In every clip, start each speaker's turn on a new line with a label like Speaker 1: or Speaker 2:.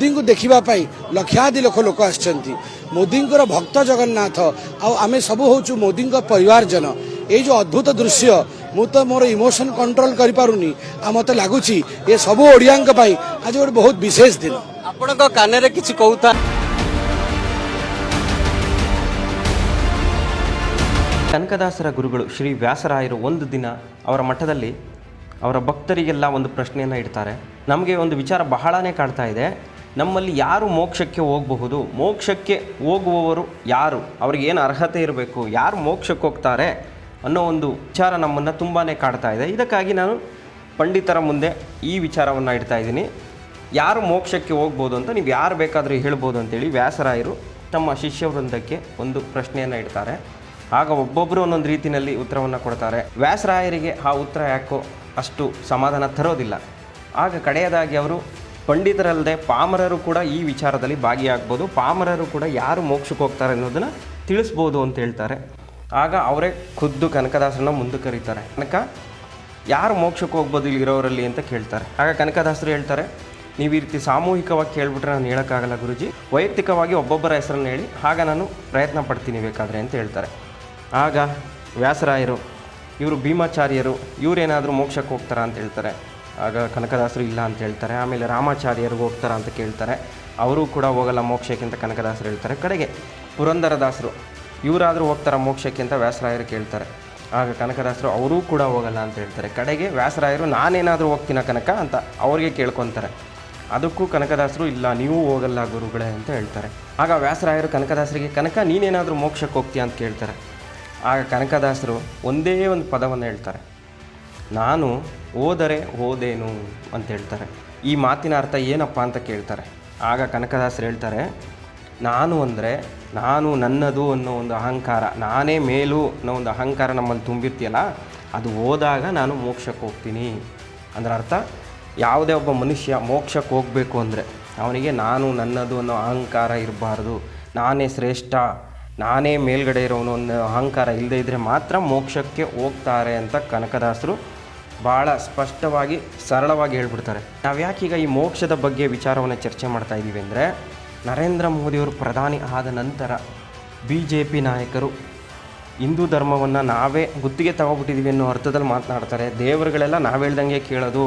Speaker 1: ମୋଦିଙ୍କୁ ଦେଖିବା ପାଇଁ ଲକ୍ଷାଦି ଲକ୍ଷ ଲୋକ ଆସିଛନ୍ତି ମୋଦିଙ୍କର ଭକ୍ତ ଜଗନ୍ନାଥ ଆଉ ଆମେ ସବୁ ହଉଛୁ ମୋଦିଙ୍କ ପରିବାରଜନ ଏଇ ଯୋଉ ଅଦ୍ଭୁତ ଦୃଶ୍ୟ ମୁଁ ତ ମୋର ଇମୋସନ କଣ୍ଟ୍ରୋଲ କରିପାରୁନି ଆଉ ମତେ ଲାଗୁଛି ଏ ସବୁ ଓଡ଼ିଆଙ୍କ ପାଇଁ ଆଜି ଗୋଟେ ବହୁତ ବିଶେଷ ଦିନ
Speaker 2: ଆପଣଙ୍କ କାନରେ କିଛି କହୁଥା
Speaker 3: ಕನಕದಾಸರ ಗುರುಗಳು ಶ್ರೀ ವ್ಯಾಸರಾಯರು ಒಂದು ದಿನ ಅವರ ಮಠದಲ್ಲಿ ಅವರ ಭಕ್ತರಿಗೆಲ್ಲ ಒಂದು ಪ್ರಶ್ನೆಯನ್ನು ಇಡ್ತಾರೆ ನಮಗೆ ಒಂದು ವಿಚಾರ ಬಹಳನೇ ಕಾಡ್ತಾ ಇದೆ ನಮ್ಮಲ್ಲಿ ಯಾರು ಮೋಕ್ಷಕ್ಕೆ ಹೋಗಬಹುದು? ಮೋಕ್ಷಕ್ಕೆ ಹೋಗುವವರು ಯಾರು? ಅವ್ರಿಗೆ ಏನು ಅರ್ಹತೆ ಇರಬೇಕು? ಯಾರು ಮೋಕ್ಷಕ್ಕೆ ಹೋಗ್ತಾರೆ? ಅನ್ನೋ ಒಂದು ವಿಚಾರ ನಮ್ಮನ್ನು ತುಂಬಾ ಕಾಡ್ತಾ ಇದೆ. ಇದಕ್ಕಾಗಿ ನಾನು ಪಂಡಿತರ ಮುಂದೆ ಈ ವಿಚಾರವನ್ನು ಇಡ್ತಾ ಇದ್ದೀನಿ. ಯಾರು ಮೋಕ್ಷಕ್ಕೆ ಹೋಗ್ಬೋದು ಅಂತ ನೀವು ಯಾರು ಬೇಕಾದರೂ ಹೇಳ್ಬೋದು ಅಂತೇಳಿ ವ್ಯಾಸರಾಯರು ತಮ್ಮ ಶಿಷ್ಯ ವೃಂದಕ್ಕೆ ಒಂದು ಪ್ರಶ್ನೆಯನ್ನು ಇಡ್ತಾರೆ. ಆಗ ಒಬ್ಬೊಬ್ಬರು ಒಂದೊಂದು ರೀತಿಯಲ್ಲಿ ಉತ್ತರವನ್ನು ಕೊಡ್ತಾರೆ. ವ್ಯಾಸರಾಯರಿಗೆ ಆ ಉತ್ತರ ಯಾಕೋ ಅಷ್ಟು ಸಮಾಧಾನ ತರೋದಿಲ್ಲ. ಆಗ ಕಡೆಯದಾಗಿ ಅವರು ಪಂಡಿತರಲ್ಲದೆ ಪಾಮರರು ಕೂಡ ಈ ವಿಚಾರದಲ್ಲಿ ಭಾಗಿಯಾಗ್ಬೋದು. ಪಾಮರರು ಕೂಡ ಯಾರು ಮೋಕ್ಷಕ್ಕೆ ಹೋಗ್ತಾರೆ ಅನ್ನೋದನ್ನು ತಿಳಿಸ್ಬೋದು ಅಂತ ಹೇಳ್ತಾರೆ. ಆಗ ಅವರೇ ಖುದ್ದು ಕನಕದಾಸರನ್ನ ಮುಂದೆ ಕರೀತಾರೆ ಕನಕ, ಯಾರು ಮೋಕ್ಷಕ್ಕೆ ಹೋಗ್ಬೋದು ಇಲ್ಲಿರೋರಲ್ಲಿ ಅಂತ ಕೇಳ್ತಾರೆ. ಆಗ ಕನಕದಾಸರು ಹೇಳ್ತಾರೆ, ನೀವು ಈ ರೀತಿ ಸಾಮೂಹಿಕವಾಗಿ ಕೇಳ್ಬಿಟ್ರೆ ನಾನು ಹೇಳೋಕ್ಕಾಗಲ್ಲ ಗುರುಜಿ. ವೈಯಕ್ತಿಕವಾಗಿ ಒಬ್ಬೊಬ್ಬರ ಹೆಸರನ್ನು ಹೇಳಿ ಆಗ ನಾನು ಪ್ರಯತ್ನ ಪಡ್ತೀನಿ ಬೇಕಾದರೆ ಅಂತ ಹೇಳ್ತಾರೆ. ಆಗ ವ್ಯಾಸರಾಯರು, ಇವರು ಭೀಮಾಚಾರ್ಯರು, ಇವರೇನಾದರೂ ಮೋಕ್ಷಕ್ಕೆ ಹೋಗ್ತಾರಾ ಅಂತ ಹೇಳ್ತಾರೆ. ಆಗ ಕನಕದಾಸರು ಇಲ್ಲ ಅಂತ ಹೇಳ್ತಾರೆ. ಆಮೇಲೆ ರಾಮಾಚಾರ್ಯರು ಹೋಗ್ತಾರ ಅಂತ ಕೇಳ್ತಾರೆ. ಅವರು ಕೂಡ ಹೋಗಲ್ಲ ಮೋಕ್ಷಕ್ಕೆ ಅಂತ ಕನಕದಾಸರು ಹೇಳ್ತಾರೆ. ಕಡೆಗೆ ಪುರಂದರದಾಸರು, ಇವರಾದರೂ ಹೋಗ್ತಾರೆ ಮೋಕ್ಷಕ್ಕೆ ಅಂತ ವ್ಯಾಸರಾಯರು ಕೇಳ್ತಾರೆ. ಆಗ ಕನಕದಾಸರು, ಅವರೂ ಕೂಡ ಹೋಗಲ್ಲ ಅಂತ ಹೇಳ್ತಾರೆ. ಕಡೆಗೆ ವ್ಯಾಸರಾಯರು, ನಾನೇನಾದರೂ ಹೋಗ್ತೀನ ಕನಕ ಅಂತ ಅವ್ರಿಗೆ ಕೇಳ್ಕೊತಾರೆ. ಅದಕ್ಕೂ ಕನಕದಾಸರು, ಇಲ್ಲ, ನೀವು ಹೋಗಲ್ಲ ಗುರುಗಳೇ ಅಂತ ಹೇಳ್ತಾರೆ. ಆಗ ವ್ಯಾಸರಾಯರು ಕನಕದಾಸರಿಗೆ, ಕನಕ, ನೀನೇನಾದರೂ ಮೋಕ್ಷಕ್ಕೆ ಹೋಗ್ತೀಯ ಅಂತ ಕೇಳ್ತಾರೆ. ಆಗ ಕನಕದಾಸರು ಒಂದೇ ಒಂದು ಪದವನ್ನು ಹೇಳ್ತಾರೆ. ನಾನು ಹೋದರೆ ಹೋದೇನು ಅಂತ ಹೇಳ್ತಾರೆ. ಈ ಮಾತಿನ ಅರ್ಥ ಏನಪ್ಪ ಅಂತ ಕೇಳ್ತಾರೆ. ಆಗ ಕನಕದಾಸರು ಹೇಳ್ತಾರೆ, ನಾನು ಅಂದರೆ ನಾನು ನನ್ನದು ಅನ್ನೋ ಒಂದು ಅಹಂಕಾರ, ನಾನೇ ಮೇಲು ಅನ್ನೋ ಒಂದು ಅಹಂಕಾರ ನಮ್ಮಲ್ಲಿ ತುಂಬಿರ್ತೀಯಲ್ಲ, ಅದು ಹೋದಾಗ ನಾನು ಮೋಕ್ಷಕ್ಕೆ ಹೋಗ್ತೀನಿ. ಅಂದ್ರೆ ಅರ್ಥ, ಯಾವುದೇ ಒಬ್ಬ ಮನುಷ್ಯ ಮೋಕ್ಷಕ್ಕೆ ಹೋಗಬೇಕು ಅಂದರೆ ಅವನಿಗೆ ನಾನು ನನ್ನದು ಅನ್ನೋ ಅಹಂಕಾರ ಇರಬಾರ್ದು, ನಾನೇ ಶ್ರೇಷ್ಠ, ನಾನೇ ಮೇಲ್ಗಡೆ ಇರೋನು ಅನ್ನೋ ಅಹಂಕಾರ ಇಲ್ಲದೇ ಇದ್ದರೆ ಮಾತ್ರ ಮೋಕ್ಷಕ್ಕೆ ಹೋಗ್ತಾರೆ ಅಂತ ಕನಕದಾಸರು ಭಾಳ ಸ್ಪಷ್ಟವಾಗಿ, ಸರಳವಾಗಿ ಹೇಳ್ಬಿಡ್ತಾರೆ. ನಾವು ಯಾಕೀಗ ಈ ಮೋಕ್ಷದ ಬಗ್ಗೆ ವಿಚಾರವನ್ನು ಚರ್ಚೆ ಮಾಡ್ತಾ ಇದ್ದೀವಿ ಅಂದರೆ, ನರೇಂದ್ರ ಮೋದಿಯವರು ಪ್ರಧಾನಿ ಆದ ನಂತರ ಬಿ ಜೆ ಪಿ ನಾಯಕರು ಹಿಂದೂ ಧರ್ಮವನ್ನು ನಾವೇ ಗುತ್ತಿಗೆ ತಗೊಬಿಟ್ಟಿದ್ದೀವಿ ಅನ್ನೋ ಅರ್ಥದಲ್ಲಿ ಮಾತನಾಡ್ತಾರೆ. ದೇವರುಗಳೆಲ್ಲ ನಾವು ಹೇಳ್ದಂಗೆ ಕೇಳೋದು,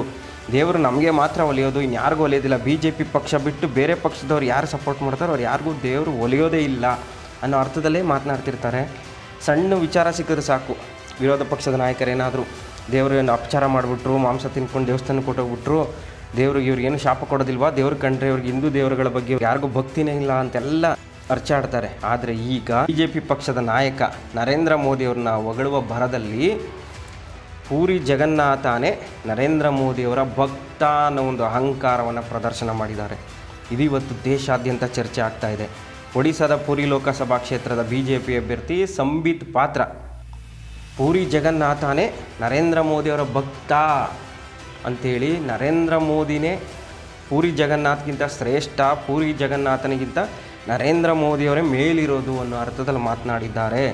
Speaker 3: ದೇವರು ನಮಗೆ ಮಾತ್ರ ಒಲಿಯೋದು ಇನ್ಯಾರಿಗೂ ಒಲಿಯೋದಿಲ್ಲ. ಬಿ ಜೆ ಪಿ ಪಕ್ಷ ಬಿಟ್ಟು ಬೇರೆ ಪಕ್ಷದವ್ರು ಯಾರು ಸಪೋರ್ಟ್ ಮಾಡ್ತಾರೋ ಅವ್ರು ಯಾರಿಗೂ ದೇವರು ಒಲಿಯೋದೇ ಇಲ್ಲ ಅನ್ನೋ ಅರ್ಥದಲ್ಲೇ ಮಾತನಾಡ್ತಿರ್ತಾರೆ. ಸಣ್ಣ ವಿಚಾರ ಸಿಕ್ಕಿದ್ರೆ ಸಾಕು. ವಿರೋಧ ಪಕ್ಷದ ನಾಯಕರೇನಾದರೂ ದೇವರನ್ನು ಅಪಚಾರ ಮಾಡಿಬಿಟ್ರು, ಮಾಂಸ ತಿನ್ಕೊಂಡು ದೇವಸ್ಥಾನಕ್ಕೆ ಕೊಟ್ಟೋಗ್ಬಿಟ್ರು ದೇವ್ರಿಗೆ ಇವ್ರಿಗೇನು ಶಾಪ ಕೊಡೋದಿಲ್ವಾ? ದೇವ್ರ ಕಂಡ್ರೆ ಇವ್ರಿಗೆ ಹಿಂದೂ ದೇವರುಗಳ ಬಗ್ಗೆ ಯಾರಿಗೂ ಭಕ್ತಿನೇ ಇಲ್ಲ ಅಂತೆಲ್ಲ ಅರ್ಚಾಡ್ತಾರೆ. ಆದರೆ ಈಗ ಬಿ ಜೆ ಪಿ ಪಕ್ಷದ ನಾಯಕ ನರೇಂದ್ರ ಮೋದಿಯವ್ರನ್ನ ಹೊಗಳುವ ಭರದಲ್ಲಿ ಪೂರಿ ಜಗನ್ನಾಥನೇ ನರೇಂದ್ರ ಮೋದಿಯವರ ಭಕ್ತ ಅನ್ನೋ ಒಂದು ಅಹಂಕಾರವನ್ನು ಪ್ರದರ್ಶನ ಮಾಡಿದ್ದಾರೆ. ಇದು ಇವತ್ತು ದೇಶಾದ್ಯಂತ ಚರ್ಚೆ ಆಗ್ತಾ ಇದೆ. ಒಡಿಶಾದ ಪುರಿ ಲೋಕಸಭಾ ಕ್ಷೇತ್ರದ ಬಿ ಜೆ ಪಿ ಅಭ್ಯರ್ಥಿ ಸಂಬಿತ್ ಪಾತ್ರ ಪೂರಿ ಜಗನ್ನಾಥನೇ ನರೇಂದ್ರ ಮೋದಿಯವರ ಭಕ್ತ ಅಂಥೇಳಿ ನರೇಂದ್ರ ಮೋದಿನೇ ಪೂರಿ ಜಗನ್ನಾಥ್ಗಿಂತ ಶ್ರೇಷ್ಠ, ಪೂರಿ ಜಗನ್ನಾಥನಿಗಿಂತ ನರೇಂದ್ರ ಮೋದಿಯವರೇ ಮೇಲಿರೋದು ಅನ್ನೋ ಅರ್ಥದಲ್ಲಿ ಮಾತನಾಡಿದ್ದಾರೆ.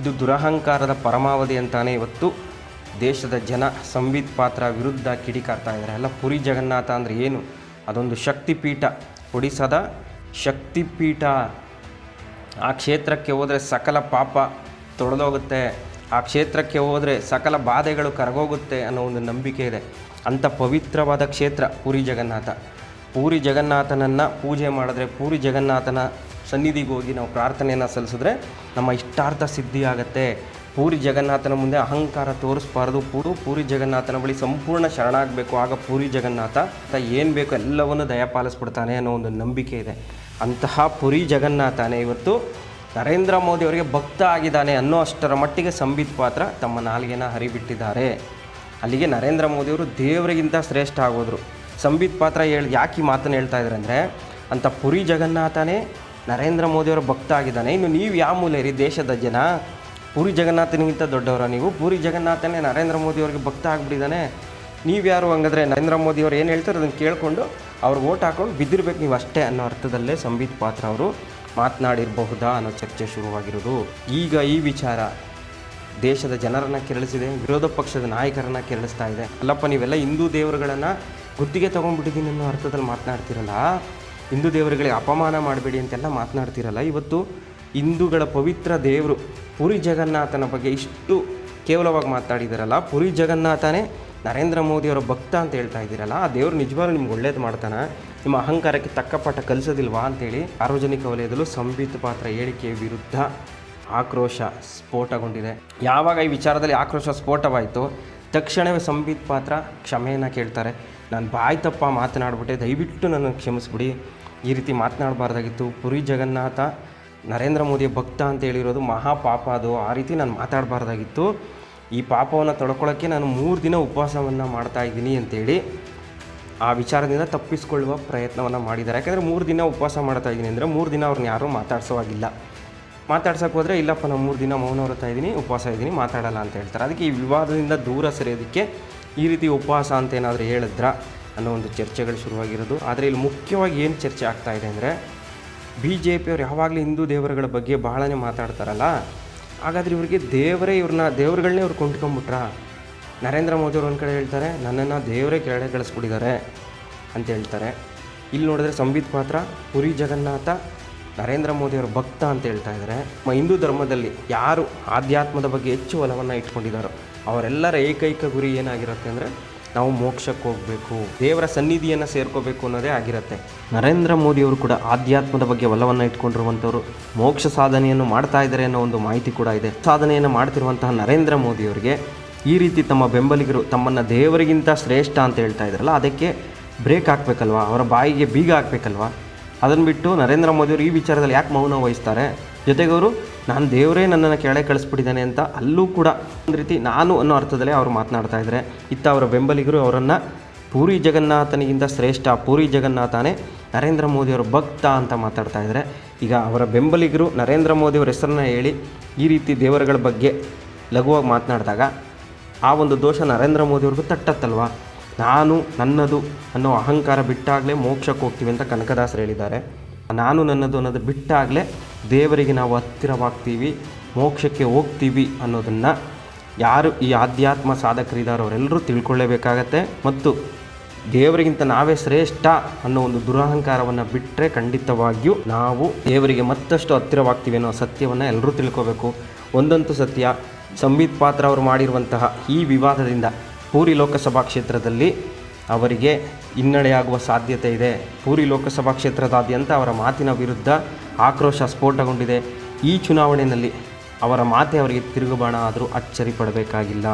Speaker 3: ಇದು ದುರಹಂಕಾರದ ಪರಮಾವಧಿ ಅಂತಾನೆ ಇವತ್ತು ದೇಶದ ಜನ ಸಂಬಿತ್ ಪಾತ್ರ ವಿರುದ್ಧ ಕಿಡಿಕಾರ್ತಾ ಇದ್ದಾರೆ. ಅಲ್ಲ, ಪುರಿ ಜಗನ್ನಾಥ ಅಂದರೆ ಏನು? ಅದೊಂದು ಶಕ್ತಿಪೀಠ. ಒಡಿಸ್ಸಾದ ಶಕ್ತಿಪೀಠ. ಆ ಕ್ಷೇತ್ರಕ್ಕೆ ಹೋದರೆ ಸಕಲ ಪಾಪ ತೊಳೆದೋಗುತ್ತೆ. ಆ ಕ್ಷೇತ್ರಕ್ಕೆ ಹೋದರೆ ಸಕಲ ಬಾಧೆಗಳು ಕರಗೋಗುತ್ತೆ ಅನ್ನೋ ಒಂದು ನಂಬಿಕೆ ಇದೆ. ಅಂಥ ಪವಿತ್ರವಾದ ಕ್ಷೇತ್ರ ಪೂರಿ ಜಗನ್ನಾಥ. ಪೂರಿ ಜಗನ್ನಾಥನನ್ನು ಪೂಜೆ ಮಾಡಿದ್ರೆ, ಪೂರಿ ಜಗನ್ನಾಥನ ಸನ್ನಿಧಿಗೆ ಹೋಗಿ ನಾವು ಪ್ರಾರ್ಥನೆಯನ್ನು ಸಲ್ಲಿಸಿದ್ರೆ ನಮ್ಮ ಇಷ್ಟಾರ್ಥ ಸಿದ್ಧಿಯಾಗತ್ತೆ ಪೂರಿ ಜಗನ್ನಾಥನ ಮುಂದೆ ಅಹಂಕಾರ ತೋರಿಸ್ಬಾರ್ದು. ಪೂರು ಪೂರಿ ಜಗನ್ನಾಥನ ಬಳಿ ಸಂಪೂರ್ಣ ಶರಣಾಗಬೇಕು. ಆಗ ಪೂರಿ ಜಗನ್ನಾಥ ಏನು ಬೇಕು ಎಲ್ಲವನ್ನು ದಯಪಾಲಿಸ್ಬಿಡ್ತಾನೆ ಅನ್ನೋ ಒಂದು ನಂಬಿಕೆ ಇದೆ. ಅಂತಹ ಪುರಿ ಜಗನ್ನಾಥನೇ ಇವತ್ತು ನರೇಂದ್ರ ಮೋದಿ ಅವರಿಗೆ ಭಕ್ತ ಆಗಿದ್ದಾನೆ ಅನ್ನೋ ಅಷ್ಟರ ಮಟ್ಟಿಗೆ ಸಂಬಿತ್ ಪಾತ್ರ ತಮ್ಮ ನಾಲಿಗೆನ ಹರಿಬಿಟ್ಟಿದ್ದಾರೆ. ಅಲ್ಲಿಗೆ ನರೇಂದ್ರ ಮೋದಿಯವರು ದೇವರಿಗಿಂತ ಶ್ರೇಷ್ಠ ಆಗೋದ್ರು. ಸಂಬಿತ್ ಪಾತ್ರ ಹೇಳಿ, ಯಾಕೆ ಈ ಮಾತನ್ನು ಹೇಳ್ತಾ ಇದ್ದಾರೆ ಅಂದರೆ ಅಂಥ ಪುರಿ ಜಗನ್ನಾಥನೇ ನರೇಂದ್ರ ಮೋದಿಯವರ ಭಕ್ತ ಆಗಿದ್ದಾನೆ. ಇನ್ನು ನೀವು ಯಾವ ಮೂಲೆ ರೀ? ದೇಶದ ಜನ. ಪುರಿ ಜಗನ್ನಾಥನಿಗಿಂತ ದೊಡ್ಡವರ ನೀವು. ಪುರಿ ಜಗನ್ನಾಥನೇ ನರೇಂದ್ರ ಮೋದಿ ಅವರಿಗೆ ಭಕ್ತ ಆಗಿಬಿಟ್ಟಿದ್ದಾನೆ. ನೀವ್ಯಾರು ಹಂಗಾದ್ರೆ ನರೇಂದ್ರ ಮೋದಿ ಅವ್ರು ಏನು ಹೇಳ್ತಾರೆ ಅದನ್ನು ಕೇಳಿಕೊಂಡು ಅವ್ರಿಗೆ ಓಟ್ ಹಾಕೊಂಡು ಬಿದ್ದಿರ್ಬೇಕು ನೀವು ಅಷ್ಟೇ ಅನ್ನೋ ಅರ್ಥದಲ್ಲೇ ಸಂಬಿತ್ ಪಾತ್ರ ಅವರು. ಮಾತನಾಡಿರಬಹುದಾ ಅನ್ನೋ ಚರ್ಚೆ ಶುರುವಾಗಿರೋದು. ಈಗ ಈ ವಿಚಾರ ದೇಶದ ಜನರನ್ನ ಕೆರಳಿಸಿದೆ, ವಿರೋಧ ಪಕ್ಷದ ನಾಯಕರನ್ನ ಕೆರಳಿಸ್ತಾ ಇದೆ. ಅಲ್ಲಪ್ಪ, ನೀವೆಲ್ಲ ಹಿಂದೂ ದೇವರುಗಳನ್ನು ಗುತ್ತಿಗೆ ತೊಗೊಂಡ್ಬಿಟ್ಟಿದ್ದೀನಿ ಅನ್ನೋ ಅರ್ಥದಲ್ಲಿ ಮಾತನಾಡ್ತಿರಲ್ಲ? ಹಿಂದೂ ದೇವರುಗಳಿಗೆ ಅಪಮಾನ ಮಾಡಬೇಡಿ ಅಂತೆಲ್ಲ ಮಾತನಾಡ್ತಿರಲ್ಲ? ಇವತ್ತು ಹಿಂದೂಗಳ ಪವಿತ್ರ ದೇವರು ಪುರಿ ಜಗನ್ನಾಥನ ಬಗ್ಗೆ ಇಷ್ಟು ಕೇವಲವಾಗಿ ಮಾತಾಡಿದಾರಲ್ಲ? ಪುರಿ ಜಗನ್ನಾಥನೇ ನರೇಂದ್ರ ಮೋದಿಯವರ ಭಕ್ತ ಅಂತ ಹೇಳ್ತಾ ಇದ್ದೀರಲ್ಲ, ಆ ದೇವರು ನಿಜವಾಗ್ಲೂ ನಿಮ್ಗೆ ಒಳ್ಳೇದು ಮಾಡ್ತಾನೆ, ನಿಮ್ಮ ಅಹಂಕಾರಕ್ಕೆ ತಕ್ಕ ಪಾಠ ಕಲಿಸೋದಿಲ್ವಾ ಅಂತೇಳಿ ಸಾರ್ವಜನಿಕ ವಲಯದಲ್ಲೂ ಸಂಬಿತ್ ಪಾತ್ರ ಹೇಳಿಕೆಯ ವಿರುದ್ಧ ಆಕ್ರೋಶ ಸ್ಫೋಟಗೊಂಡಿದೆ. ಯಾವಾಗ ಈ ವಿಚಾರದಲ್ಲಿ ಆಕ್ರೋಶ ಸ್ಫೋಟವಾಯಿತು, ತಕ್ಷಣವೇ ಸಂಬಿತ್ ಪಾತ್ರ ಕ್ಷಮೆಯನ್ನು ಕೇಳ್ತಾರೆ. ನಾನು ಬಾಯಿ ತಪ್ಪ ಮಾತನಾಡ್ಬಿಟ್ಟೆ, ದಯವಿಟ್ಟು ನನ್ನ ಕ್ಷಮಿಸ್ಬಿಡಿ. ಈ ರೀತಿ ಮಾತನಾಡಬಾರ್ದಾಗಿತ್ತು. ಪುರಿ ಜಗನ್ನಾಥ, ನರೇಂದ್ರ ಮೋದಿಯ ಭಕ್ತ ಅಂತ ಹೇಳಿರೋದು ಮಹಾಪಾಪ ಅದು. ಆ ರೀತಿ ನಾನು ಮಾತಾಡಬಾರ್ದಾಗಿತ್ತು. ಈ ಪಾಪವನ್ನು ತಡ್ಕೊಳ್ಳೋಕ್ಕೆ ನಾನು ಮೂರು ದಿನ ಉಪವಾಸವನ್ನು ಮಾಡ್ತಾ ಇದ್ದೀನಿ ಅಂತೇಳಿ ಆ ವಿಚಾರದಿಂದ ತಪ್ಪಿಸ್ಕೊಳ್ಳುವ ಪ್ರಯತ್ನವನ್ನು ಮಾಡಿದ್ದಾರೆ. ಯಾಕಂದರೆ ಮೂರು ದಿನ ಉಪವಾಸ ಮಾಡ್ತಾ ಇದ್ದೀನಿ ಅಂದರೆ ಮೂರು ದಿನ ಅವ್ರನ್ನ ಯಾರೂ ಮಾತಾಡ್ಸೋವಾಗಿಲ್ಲ. ಮಾತಾಡ್ಸೋಕೆ ಹೋದರೆ, ಇಲ್ಲಪ್ಪ ನಾನು ಮೂರು ದಿನ ಮೌನ ಹೊರತಾ ಇದ್ದೀನಿ, ಉಪವಾಸ ಇದ್ದೀನಿ, ಮಾತಾಡಲ್ಲ ಅಂತ ಹೇಳ್ತಾರೆ. ಅದಕ್ಕೆ ಈ ವಿವಾದದಿಂದ ದೂರ ಸರಿಯೋದಕ್ಕೆ ಈ ರೀತಿ ಉಪವಾಸ ಅಂತ ಏನಾದರೂ ಹೇಳಿದ್ರ ಅನ್ನೋ ಒಂದು ಚರ್ಚೆಗಳು ಶುರುವಾಗಿರೋದು. ಆದರೆ ಇಲ್ಲಿ ಮುಖ್ಯವಾಗಿ ಏನು ಚರ್ಚೆ ಆಗ್ತಾ ಇದೆ ಅಂದರೆ, ಬಿ ಜೆ ಪಿಯವ್ರು ಯಾವಾಗಲೂ ಹಿಂದೂ ದೇವರುಗಳ ಬಗ್ಗೆ ಬಹಳನೇ ಮಾತಾಡ್ತಾರಲ್ಲ ಹಾಗಾದ್ರೆ ಇವರಿಗೆ ದೇವರೇ ಇವ್ರನ್ನ ದೇವ್ರುಗಳನ್ನೇ ಇವ್ರು ಕೊಂಡ್ಕೊಂಬಿಟ್ರ? ನರೇಂದ್ರ ಮೋದಿ ಅವರು ಒಂದು ಕಡೆ ಹೇಳ್ತಾರೆ, ನನ್ನನ್ನು ದೇವರೇ ಕೆಳಗೆ ಕಳಿಸ್ಬಿಟ್ಟಿದ್ದಾರೆ ಅಂತ ಹೇಳ್ತಾರೆ. ಇಲ್ಲಿ ನೋಡಿದ್ರೆ ಸಂಬಿತ್ ಪಾತ್ರ, ಪುರಿ ಜಗನ್ನಾಥ, ನರೇಂದ್ರ ಮೋದಿಯವ್ರ ಭಕ್ತ ಅಂತ ಹೇಳ್ತಾ ಇದ್ದಾರೆ. ನಮ್ಮ ಹಿಂದೂ ಧರ್ಮದಲ್ಲಿ ಯಾರು ಆಧ್ಯಾತ್ಮದ ಬಗ್ಗೆ ಹೆಚ್ಚು ಒಲವನ್ನು ಇಟ್ಕೊಂಡಿದ್ದಾರೋ, ಅವರೆಲ್ಲರ ಏಕೈಕ ಗುರಿ ಏನಾಗಿರುತ್ತೆ ಅಂದರೆ ನಾವು ಮೋಕ್ಷಕ್ಕೆ ಹೋಗಬೇಕು, ದೇವರ ಸನ್ನಿಧಿಯನ್ನು ಸೇರ್ಕೋಬೇಕು ಅನ್ನೋದೇ ಆಗಿರುತ್ತೆ. ನರೇಂದ್ರ ಮೋದಿಯವರು ಕೂಡ ಆಧ್ಯಾತ್ಮದ ಬಗ್ಗೆ ಒಲವನ್ನು ಇಟ್ಕೊಂಡಿರುವಂಥವ್ರು, ಮೋಕ್ಷ ಸಾಧನೆಯನ್ನು ಮಾಡ್ತಾ ಇದ್ದಾರೆ ಅನ್ನೋ ಒಂದು ಮಾಹಿತಿ ಕೂಡ ಇದೆ. ಸಾಧನೆಯನ್ನು ಮಾಡ್ತಿರುವಂತಹ ನರೇಂದ್ರ ಮೋದಿಯವರಿಗೆ ಈ ರೀತಿ ತಮ್ಮ ಬೆಂಬಲಿಗರು ತಮ್ಮನ್ನು ದೇವರಿಗಿಂತ ಶ್ರೇಷ್ಠ ಅಂತ ಹೇಳ್ತಾ ಇದ್ದಾರಲ್ಲ, ಅದಕ್ಕೆ ಬ್ರೇಕ್ ಹಾಕಬೇಕಲ್ವಾ? ಅವರ ಬಾಯಿಗೆ ಬೀಗ ಹಾಕಬೇಕಲ್ವಾ? ಅದನ್ನು ಬಿಟ್ಟು ನರೇಂದ್ರ ಮೋದಿಯವರು ಈ ವಿಚಾರದಲ್ಲಿ ಯಾಕೆ ಮೌನ ವಹಿಸ್ತಾರೆ? ಜೊತೆಗೆ ಅವರು ನಾನು ದೇವರೇ ನನ್ನನ್ನು ಕೆಳಗೆ ಕಳಿಸ್ಬಿಟ್ಟಿದ್ದಾನೆ ಅಂತ ಅಲ್ಲೂ ಕೂಡ ಒಂದು ರೀತಿ ನಾನು ಅನ್ನೋ ಅರ್ಥದಲ್ಲೇ ಅವರು ಮಾತನಾಡ್ತಾ ಇದ್ದಾರೆ ಇತ್ತ ಅವರ ಬೆಂಬಲಿಗರು ಅವರನ್ನು ಪೂರಿ ಜಗನ್ನಾಥನಿಗಿಂತ ಶ್ರೇಷ್ಠ, ಪೂರಿ ಜಗನ್ನಾಥನೇ ನರೇಂದ್ರ ಮೋದಿಯವರ ಭಕ್ತ ಅಂತ ಮಾತಾಡ್ತಾ ಇದ್ದಾರೆ ಈಗ ಅವರ ಬೆಂಬಲಿಗರು ನರೇಂದ್ರ ಮೋದಿಯವರ ಹೆಸರನ್ನ ಹೇಳಿ ಈ ರೀತಿ ದೇವರುಗಳ ಬಗ್ಗೆ ಲಘುವಾಗಿ ಮಾತನಾಡಿದಾಗ ಆ ಒಂದು ದೋಷ ನರೇಂದ್ರ ಮೋದಿಯವ್ರಿಗೂ ತಟ್ಟತ್ತಲ್ವ? ನಾನು ನನ್ನದು ಅನ್ನೋ ಅಹಂಕಾರ ಬಿಟ್ಟಾಗಲೇ ಮೋಕ್ಷಕ್ಕೆ ಹೋಗ್ತೀವಿ ಅಂತ ಕನಕದಾಸರು ಹೇಳಿದ್ದಾರೆ. ನಾನು ನನ್ನದು ಅನ್ನೋದು ಬಿಟ್ಟಾಗಲೇ ದೇವರಿಗೆ ನಾವು ಹತ್ತಿರವಾಗ್ತೀವಿ, ಮೋಕ್ಷಕ್ಕೆ ಹೋಗ್ತೀವಿ ಅನ್ನೋದನ್ನು ಯಾರು ಈ ಆಧ್ಯಾತ್ಮ ಸಾಧಕರಿದ್ದಾರೋ ಅವರೆಲ್ಲರೂ ತಿಳ್ಕೊಳ್ಳೇಬೇಕಾಗತ್ತೆ. ಮತ್ತು ದೇವರಿಗಿಂತ ನಾವೇ ಶ್ರೇಷ್ಠ ಅನ್ನೋ ಒಂದು ದುರಹಂಕಾರವನ್ನು ಬಿಟ್ಟರೆ ಖಂಡಿತವಾಗಿಯೂ ನಾವು ದೇವರಿಗೆ ಮತ್ತಷ್ಟು ಹತ್ತಿರವಾಗ್ತೀವಿ ಅನ್ನೋ ಸತ್ಯವನ್ನು ಎಲ್ಲರೂ ತಿಳ್ಕೋಬೇಕು. ಒಂದಂತೂ ಸತ್ಯ, ಸಂಬಿತ್ ಪಾತ್ರ ಅವರು ಮಾಡಿರುವಂತಹ ಈ ವಿವಾದದಿಂದ ಪೂರಿ ಲೋಕಸಭಾ ಕ್ಷೇತ್ರದಲ್ಲಿ ಅವರಿಗೆ ಹಿನ್ನಡೆಯಾಗುವ ಸಾಧ್ಯತೆ ಇದೆ. ಪೂರಿ ಲೋಕಸಭಾ ಕ್ಷೇತ್ರದಾದ್ಯಂತ ಅವರ ಮಾತಿನ ವಿರುದ್ಧ ಆಕ್ರೋಶ ಸ್ಫೋಟಗೊಂಡಿದೆ. ಈ ಚುನಾವಣೆಯಲ್ಲಿ ಅವರ ಮಾತೆ ಅವರಿಗೆ ತಿರುಗುಬಾಣ ಆದರೂ ಅಚ್ಚರಿ ಪಡಬೇಕಾಗಿಲ್ಲ.